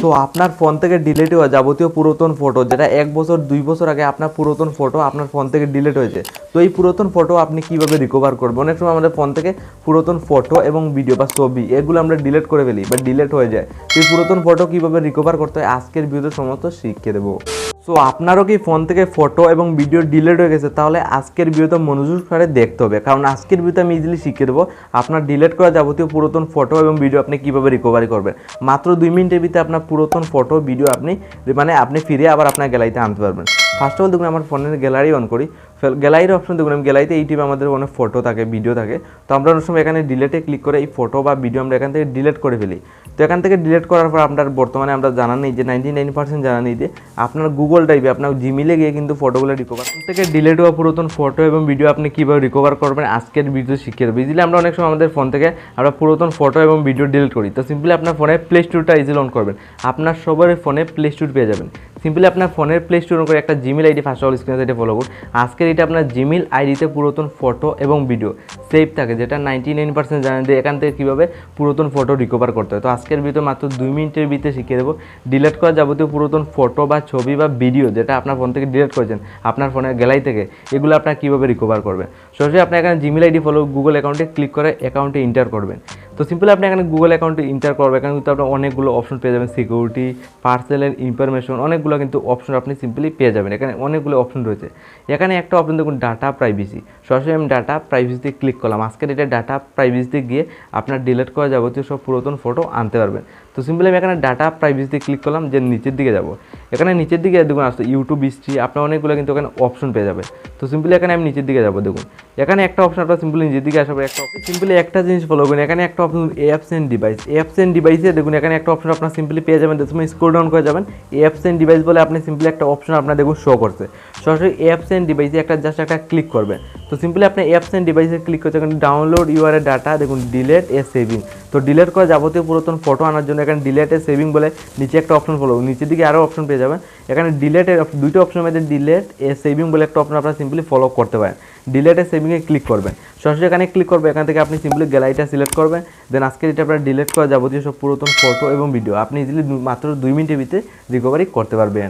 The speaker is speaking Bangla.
সো আপনার ফোন থেকে ডিলিট হওয়া যাবতীয় পুরাতন ফটো যেটা এক বছর, দুই বছর আগে আপনার পুরাতন ফটো আপনার ফোন থেকে ডিলিট হয়েছে। তো এই পুরাতন ফটো আপনি কীভাবে রিকভার করবেন? অনেক সময় আমাদের ফোন থেকে পুরাতন ফটো এবং ভিডিও বা ছবি, এগুলো আমরা ডিলিট করে ফেলি বা ডিলিট হয়ে যায়। তো এই পুরাতন ফটো কীভাবে রিকভার করতে হয়? আজকের ভিডিওতে সমস্ত শিখিয়ে দেবো। সো আপনারও কি ফোন থেকে ফটো এবং ভিডিও ডিলেট হয়ে গেছে? তাহলে আজকের ভিডিওতে মনোযোগ করে দেখতে হবে। কারণ আজকের ভিডিওতে আমি ইজিলি শিখে দেবো আপনার ডিলেট করা যাবতীয় পুরাতন ফটো এবং ভিডিও আপনি কীভাবে রিকভারি করবেন। মাত্র দুই মিনিটের ভিতরে আপনার পুরাতন ফটো ভিডিও আপনি মানে আপনি ফিরে আবার আপনার গ্যালারিতে আনতে পারবেন। ফার্স্ট অফ অল দেখুন, আমার ফোনের গ্যালারি অন করি। গ্যালারির অপশন দেখুন, আমি গ্যালারিতে এই টিপে আমাদের অনেক ফটো থাকে ভিডিও থাকে। তো আমরা অনেক সময় এখানে ডিলেটে ক্লিক করে এই ফটো বা ভিডিও আমরা এখান থেকে ডিলিট করে ফেলি। তো এখান থেকে ডিলেট করার পর আপনার বর্তমানে আমরা জানা নেই যে নাইনটি নাইন পার্সেন্ট জানা নেই যে আপনার গুগল ড্রাইভে আপনার জিমেলে গিয়ে কিন্তু ফটোগুলো রিকভার থেকে ডিলেট হওয়া পুরাতন ফটো এবং ভিডিও আপনি কীভাবে রিকভার করবেন, আজকের ভিডিও শিখিয়ে দেবো। ইজিলি আমরা অনেক সময় আমাদের ফোন থেকে আমরা পুরাতন ফটো এবং ভিডিও ডিলিট করি। তো সিম্পলি আপনার ফোনে প্লে স্টোরটা ইজিলি অন করবেন। আপনার সবার ফোনে প্লে স্টোর পেয়ে যাবেন। সিম্পলি আপনার ফোনের প্লে স্টোর করে একটা জিমেল আইডি ফার্স্ট অল স্ক্রিনে এটা ফলো করুন। আজকের এটা আপনার জিমেল আইডিতে পুরাতন ফটো এবং ভিডিও সেভ থাকে, যেটা নাইনটি নাইন পার্সেন্ট জানেন যে এখান থেকে কীভাবে পুরাতন ফটো রিকভার করতে হয়। তো আজকের ভিডিও মাত্র দুই মিনিটের ভিতরে শিখিয়ে দেবো। ডিলিট করা যাবতীয় পুরাতন ফটো বা ছবি বা ভিডিও যেটা আপনার ফোন থেকে ডিলিট করেছেন, আপনার ফোনের গ্যালারি থেকে, এগুলো আপনার কীভাবে রিকভার করবেন। সরাসরি আপনি এখানে জিমেল আইডি ফলো গুগল অ্যাকাউন্টে ক্লিক করে অ্যাকাউন্টে ইন্টার করবেন। তো সিম্পলি আপনি এখানে গুগল অ্যাকাউন্টে ইন্টার করবেন। এখানে কিন্তু আপনার অনেকগুলো অপশন পেয়ে যাবেন। সিকিউরিটি পার্সেলের ইনফরমেশন অনেকগুলো কিন্তু অপশন আপনি সিম্পলি পেয়ে যাবেন। এখানে অনেকগুলো অপশন রয়েছে। এখানে একটা অপশন দেখুন ডাটা প্রাইভেসি সরাসরি আমি ডাটা প্রাইভেসিতে ক্লিক করলাম। আজকের এটা ডাটা প্রাইভেসিতে গিয়ে আপনার ডিলিট করা যাবতীয় সব পুরাতন ফটো আনতে পারবেন। তো সিম্পলি আমি এখানে ডাটা প্রাইভেসিতে ক্লিক করলাম, যে নিচের দিকে যাব। এখানে নিচের দিকে দেখুন, আসতে ইউটিউব হিস্ট্রি আপনার অনেকগুলো কিন্তু এখানে অপশন পেয়ে যাবে। তো সিম্পলি এখানে আমি নিচের দিকে যাব, দেখুন। এখানে একটা অপশন আপনার সিম্পলি নিচের দিকে আসাবে, একটা অপশন সিম্পলি একটা জিনিস ফলো করুন, এখানে একটা option apps and device apps and ডিভাইসে দেখুন, এখানে একটা অপশন আপনার সিম্পলি পেয়ে যাবেন তুমি স্ক্রল ডাউন করে যাবেন। অ্যাপস এন্ড ডিভাইস বলে আপনি সিম্পলি একটা অপশন আপনার দেখুন শো করছে। সরাসরি অ্যাপস এন্ড ডিভাইসে একটা জাস্ট একটা ক্লিক করবেন তো সিম্পলি আপনি অ্যাপস এন্ড ডিভাইসে ক্লিক করতে এখানে ডাউনলোড ইউআর এ ডাটা দেখুন ডিলেট এ সেভিং তো ডিলেট করা যাবতীয় পুরাতন ফটো আনার জন্য এখানে ডিলেট এ সেভিং বলে নিচে একটা অপশন ফলো নিচের দিকে আরও অপশন পেয়ে যাবেন। এখানে ডিলেটের দুইটা অপশনের মধ্যে ডিলেট এ সেভিং বলে একটা অপশন আপনারা সিম্পলি ফলো করতে পারেন। ডিলেটে সেভিংয়ে ক্লিক করবেন। সরাসরি এখানে ক্লিক করবে এখান থেকে আপনি সিম্পলি গ্যালারিটা সিলেক্ট করবেন। দেন আজকে এটা আপনার ডিলেট করা যাবতীয় সব পুরাতন ফটো এবং ভিডিও আপনি ইজিলি মাত্র দুই মিনিটের ভিতরে রিকভারি করতে পারবেন।